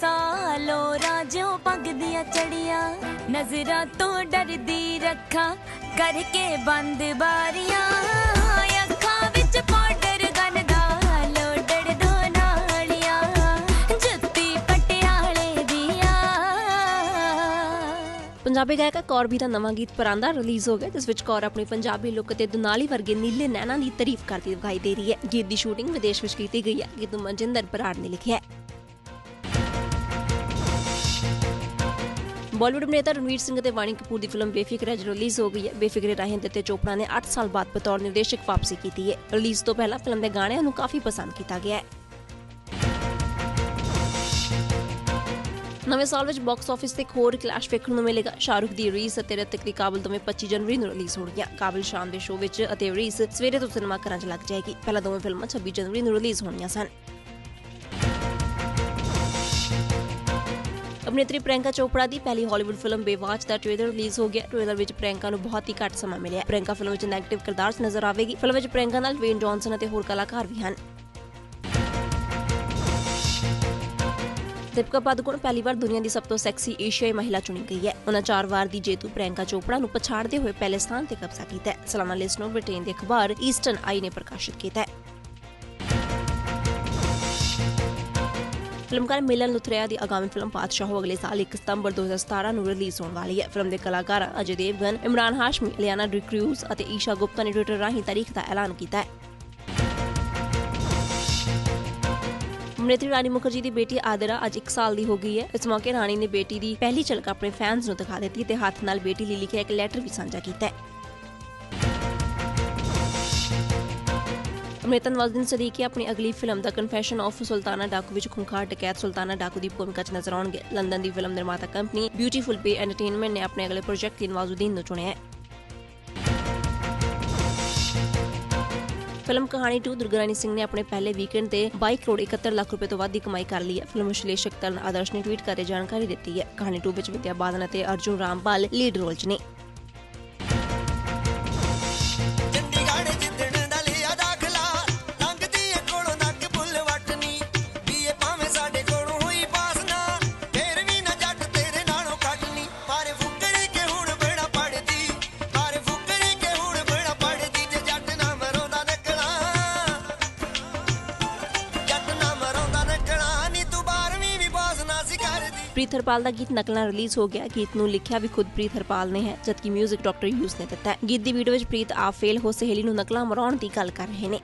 ਸਾਲੋ ਰਾਜੋ ਪੱਗ ਦੀਆਂ ਚੜੀਆਂ, ਨਜ਼ਰਾਂ ਤੋਂ ਡਰਦੀ ਰੱਖਾਂ, ਕਰਕੇ ਬੰਦ ਬਾਰੀਆਂ। ਅੱਖਾਂ ਵਿੱਚ ਪਾਊਡਰ ਗਨ ਲੋਡੜ ਦੋ ਨਾਲੀਆਂ, ਜੁੱਤੀ ਪਟਿਆਲੇ ਦੀਆਂ। ਪੰਜਾਬੀ ਗਾਇਕਾ ਕੌਰਬੀ ਦਾ ਨਵਾਂ ਗੀਤ ਪਰਾਂਦਾ ਰਿਲੀਜ਼ ਹੋ ਗਿਆ, ਜਿਸ ਵਿੱਚ ਕੌਰ ਆਪਣੀ ਪੰਜਾਬੀ ਲੁੱਕ ਤੇ ਦੁਨਾਲੀ ਵਰਗੇ ਨੀਲੇ ਨੈਣਾਂ ਦੀ ਤਾਰੀਫ ਕਰਦੀ ਦਿਖਾਈ ਦੇ ਰਹੀ ਹੈ। ਗੀਤ ਦੀ ਸ਼ੂਟਿੰਗ ਵਿਦੇਸ਼ ਵਿੱਚ ਕੀਤੀ ਗਈ ਹੈ। ਗੀਤ ਨੂੰ ਮਨਜਿੰਦਰ ਬਰਾੜ ਨੇ ਲਿਖਿਆ ਹੈ। ਬਾਲੀਵੁੱਡ ਅਭਿਨੇਤਾ ਰਣਵੀਰ ਸਿੰਘ ਅਤੇ ਵਾਣੀ ਕਪੂਰ ਦੀ ਫਿਲਮ ਬੇਫਿਕਰ ਅੱਜ ਰਿਲੀਜ਼ ਹੋ ਗਈ ਹੈ। ਬੇਫਿਕਰੇ ਰਾਹੀਂ ਦਿੱਤੇ ਚੋਪੜਾ ਨੇ 8 ਸਾਲ ਬਾਅਦ ਬਤੌਰ ਨਿਰਦੇਸ਼ਕ ਵਾਪਸੀ ਕੀਤੀ ਹੈ। ਰਿਲੀਜ਼ ਤੋਂ ਪਹਿਲਾਂ ਫਿਲਮ ਦੇ ਗਾਣਿਆਂ ਨੂੰ ਕਾਫੀ ਪਸੰਦ ਕੀਤਾ ਗਿਆ ਹੈ। ਨਵੇਂ ਸਾਲ ਵਿੱਚ ਬਾਕਸ ਆਫਿਸ ਤੇ ਇੱਕ ਹੋਰ ਕਲੈਸ਼ ਵੇਖਣ ਨੂੰ ਮਿਲੇਗਾ। ਸ਼ਾਹਰੁਖ ਦੀ ਰੀਸ ਅਤੇ ਰਿਤਿਕ ਦੀ ਕਾਬਲ ਦੋਵੇਂ 25 ਜਨਵਰੀ ਨੂੰ ਰਿਲੀਜ਼ ਹੋਣਗੀਆਂ। ਕਾਬਲ ਸ਼ਾਮ ਦੇ ਸ਼ੋਅ ਵਿੱਚ ਅਤੇ ਰੀਸ ਸਵੇਰੇ ਤੋਂ ਸਿਨੇਮਾ ਘਰਾਂ 'ਚ ਲੱਗ ਜਾਏਗੀ। ਪਹਿਲਾਂ ਦੋਵੇਂ ਫਿਲਮਾਂ 26 ਜਨਵਰੀ ਨੂੰ ਰਿਲੀਜ਼ ਹੋਣੀਆਂ ਸਨ। ਅਭਿਨੇਤਰੀ ਪ੍ਰਿਯੰਕਾ ਚੋਪੜਾ ਦੀ ਪਹਿਲੀ ਹਾਲੀਵੁੱਡ ਫਿਲਮ ਬੇਵਾਚ ਦਾ ਟ੍ਰੇਲਰ ਰਿਲੀਜ਼ ਹੋ ਗਿਆ। ਟ੍ਰੇਲਰ ਵਿੱਚ ਪ੍ਰਿਯੰਕਾ ਨੂੰ ਬਹੁਤ ਹੀ ਘੱਟ ਸਮਾਂ ਮਿਲਿਆ। ਪ੍ਰਿਯੰਕਾ ਫਿਲਮ ਵਿੱਚ ਨੈਗੇਟਿਵ ਕਿਰਦਾਰ ਨਜ਼ਰ ਆਵੇਗੀ। ਫਿਲਮ ਵਿੱਚ ਪ੍ਰਿਯੰਕਾ ਨਾਲ ਵੇਨ ਜੌਨਸਨ ਅਤੇ ਹੋਰ ਕਲਾਕਾਰ ਵੀ ਹਨ। ਦੀਪਿਕਾ ਪਾਦੂਕੋਣ ਪਹਿਲੀ ਵਾਰ ਦੁਨੀਆ ਦੀ ਸਭ ਤੋਂ ਸੈਕਸੀ ਏਸ਼ੀਆਈ ਮਹਿਲਾ ਚੁਣੀ ਗਈ ਹੈ। ਉਹਨਾਂ ਚਾਰ ਵਾਰ ਦੀ ਜੇਤੂ ਪ੍ਰਿਯੰਕਾ ਚੋਪੜਾ ਨੂੰ ਪਛਾੜਦੇ ਹੋਏ ਪਹਿਲੇ ਸਥਾਨ ਤੇ ਕਬਜ਼ਾ ਕੀਤਾ ਹੈ। ਸਲਾਨਾ ਲਿਸਟ ਨੂੰ ਬ੍ਰਿਟੇਨ ਦੇ ਅਖਬਾਰ ਈਸਟਰਨ ਆਈ ਨੇ ਪ੍ਰਕਾਸ਼ਿਤ ਕੀਤਾ ਹੈ। ਫਿਲਮਕਾਰ ਮਿਲਨ ਲੁਥਰਿਆ ਦੀ ਆਗਾਮੀ ਫਿਲਮ ਪਾਤਸ਼ਾਹ ਅਗਲੇ ਸਾਲ 1 ਸਤੰਬਰ 2017 ਨੂੰ ਰਿਲੀਜ਼ ਹੋਣ ਵਾਲੀ ਹੈ। ਫਿਲਮ ਦੇ ਕਲਾਕਾਰ ਅਜੇ ਦੇਵਗਨ, ਇਮਰਾਨ ਹਾਸ਼ਮੀ ਲਿਆਨਾ ਡਿਕਰੂਜ਼ ਅਤੇ ਈਸ਼ਾ ਗੁਪਤਾ ਨੇ ਟਵਿੱਟਰ ਰਾਹੀਂ ਤਾਰੀਖ ਦਾ ਐਲਾਨ ਕੀਤਾ ਹੈ। ਅਮ੍ਰਿਤਰੀ ਰਾਣੀ ਮੁਖਰਜੀ ਦੀ ਬੇਟੀ ਆਦਰਾ ਅੱਜ 1 ਸਾਲ ਦੀ ਹੋ ਗਈ ਹੈ। ਇਸ ਮੌਕੇ ਰਾਣੀ ਨੇ ਬੇਟੀ ਦੀ ਪਹਿਲੀ ਝਲਕ ਆਪਣੇ ਫੈਨਸ ਨੂੰ ਦਿਖਾ ਦਿੱਤੀ ਤੇ ਹੱਥ ਨਾਲ ਬੇਟੀ ਲਈ ਲਿਖਿਆ ਇੱਕ ਲੈਟਰ ਵੀ ਸਾਂਝਾ ਕੀਤਾ ਹੈ। ਅਮ੍ਰਿਤਾ ਨਵਾਜ਼ੁਦੀਨ ਸਦੀਕੀ ਆਪਣੀ ਅਗਲੀ ਫਿਲਮ ਦਾ ਕਨਫੈਸ਼ਨ ਆਫ ਸੁਲਤਾਨਾ ਡਾਕੂ ਵਿੱਚ ਖੁੰਖਾਰ ਡਕੈਤ ਸੁਲਤਾਨਾ ਡਾਕੂ ਦੀ ਭੂਮਿਕਾ 'ਚ ਨਜ਼ਰ ਆਉਣਗੇ। ਲੰਡਨ ਦੀ ਫਿਲਮ ਨਿਰਮਾਤਾ ਕੰਪਨੀ ਬਿਊਟੀਫੁਲ ਪੇ ਐਂਟਰਟੇਨਮੈਂਟ ਨੇ ਆਪਣੇ ਅਗਲੇ ਪ੍ਰੋਜੈਕਟ ਲਈ ਨਵਾਜ਼ੁਦੀਨ ਨੂੰ ਚੁਣਿਆ ਹੈ। ਫਿਲਮ ਕਹਾਣੀ 2 ਦੁਰਗਾਰਾਨੀ ਸਿੰਘ ਨੇ ਆਪਣੇ ਪਹਿਲੇ ਵੀਕਐਂਡ ਤੇ 22 ਕਰੋੜ 71 ਲੱਖ ਰੁਪਏ ਤੋਂ ਵੱਧ ਦੀ ਕਮਾਈ ਕਰ ਲਈ ਹੈ। ਫਿਲਮ ਵਿਸ਼ਲੇਸ਼ਕ ਤਰਨ ਆਦਰਸ਼ ਨੇ ਟਵੀਟ ਕਰਕੇ ਜਾਣਕਾਰੀ ਦਿੱਤੀ ਹੈ। ਕਹਾਣੀ 2 ਵਿੱਚ ਵਿਦਿਆ ਬਾਦਨ ਅਤੇ ਅਰਜੁਨ ਰਾਮਪਾਲ ਲੀਡ ਰੋਲ 'ਚ ਨੇ। ਪ੍ਰੀਤ ਹਰਪਾਲ ਦਾ ਗੀਤ ਨਕਲਾਂ ਰਿਲੀਜ਼ ਹੋ ਗਿਆ। ਗੀਤ ਨੂੰ ਲਿਖਿਆ ਵੀ ਖੁਦ ਪ੍ਰੀਤ ਹਰਪਾਲ ਨੇ ਹੈ, ਜਦਕਿ 뮤직 ਡਾਕਟਰ ਯੂਸ ਨੇ ਦਿੱਤਾ ਗੀਤ ਦੀ ਵੀਡੀਓ ਵਿੱਚ ਪ੍ਰੀਤ ਆਪ ਫੇਲ ਹੋ, ਸਹੇਲੀ ਨੂੰ ਨਕਲਾਂ ਮਰਾਉਣ ਦੀ ਗੱਲ ਕਰ ਰਹੇ ਨੇ।